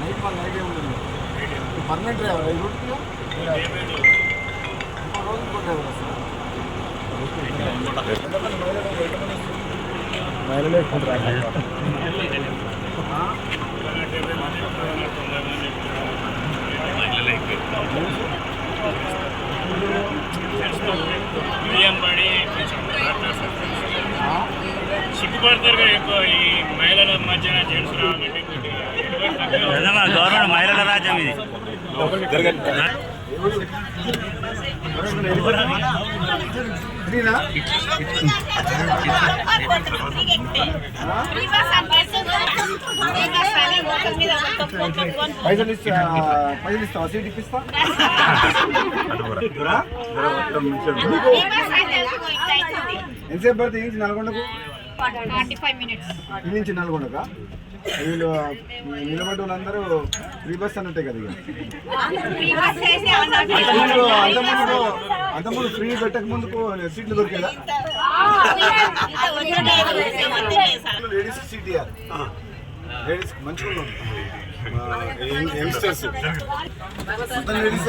Night వాళ్ళు night ఏమి ఉండదు పర్మనెంట్ డ్రైవర్? ఈ రూట్కి ఇంకో రోజు ఇంకో డ్రైవర్ వస్తారు మైలలో ఎక్కువ యూఎన్ బడి సిగ్గుపడతారు ఈ మహిళల మధ్యన జెంట్స్ రావాలంటే గవర్నమెంట్ మహిళల రాజ్యం ఇది. పైసలు ఇస్తా. పైసలు ఇస్తావా సీట్ ఇప్పిస్తా ఎంతసేపు పడితే నల్గొండకు? ఈ నుంచి నల్గొండక? వీళ్ళు నిలబడి వాళ్ళందరూ ఫ్రీ బస్ అన్నట్టే కదా ఇక. ఫ్రీ బస్ చేసి అంతకుముందు అంతకుముందు ఫ్రీ పెట్టక ముందుకు సీట్లు దొరికేదా? లేడీస్ సీట్ ఇవ్వాలి లేడీస్ మంచిగా ఉంది యంగ్స్టర్స్. లేడీస్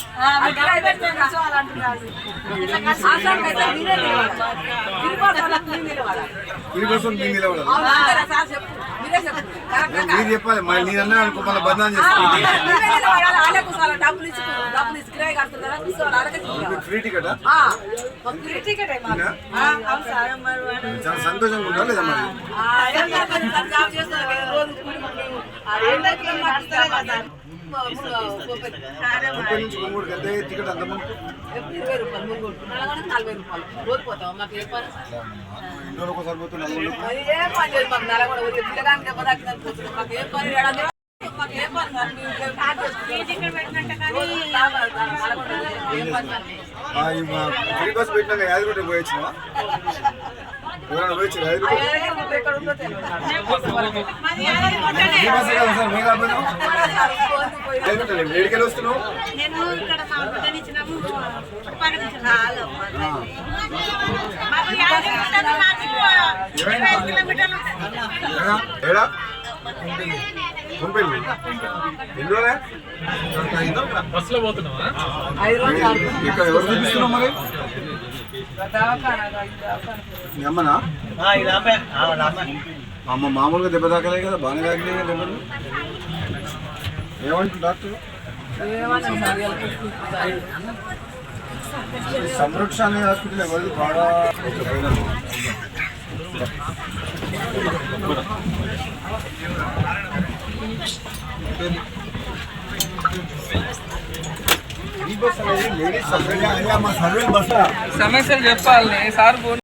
మీరు చెప్పాలి. మరి నేను అన్నా అనుకో మళ్ళీ బదనాం చేస్తాను. Free ticket. చాలా సంతోషంగా ఉండాలి లేదా మరి? చేస్తారు? మూడు గంట టికెట్ ఎప్పుడు ఇరవై రూపాయలు మూడు కోట్లు. నలభై నలభై రూపాయలు రోజు పోతాం మాకు ఏ పని ఎన్నో ఒకసారి పోతున్నా మరి ఏ పని లేదు మాకు నలభై కూడా ఊరికి పిల్లగానికి దెబ్బ తాకిందని పోతున్నాం. మాకు ఏ పని ఏడాది మాకు ఏ పని కాదు. మీరు ఇక్కడ ప్యాక్ చేసుకుంటాం. ఇక్కడ పెట్టినట్టు కానీ రోజు నలభై నలభై నలభై ఏ పని కాదు. ఫ్రీ బస్ పెట్టినాక యాదగిరి పోయొచ్చినా వేడికెళ్ళి వస్తున్నావు. ఏడా? ఆరు ఇక్కడ ఎవరు చూపిస్తున్నావు మరి? అమ్మనా అమ్మ మామూలుగా దెబ్బ తాకలే కదా బాగానే తాకినాయి కదా దెబ్బలు? ఏమంటుంది డాక్టర్. సంరక్షణ హాస్పిటల్ ఎవరిది? బాగా ఈ బస్ అనేది లేడీస్ సపరేట్గా మా సర్వీస్ బస్ సమస్యలు చెప్పాలి సార్ ఫోన్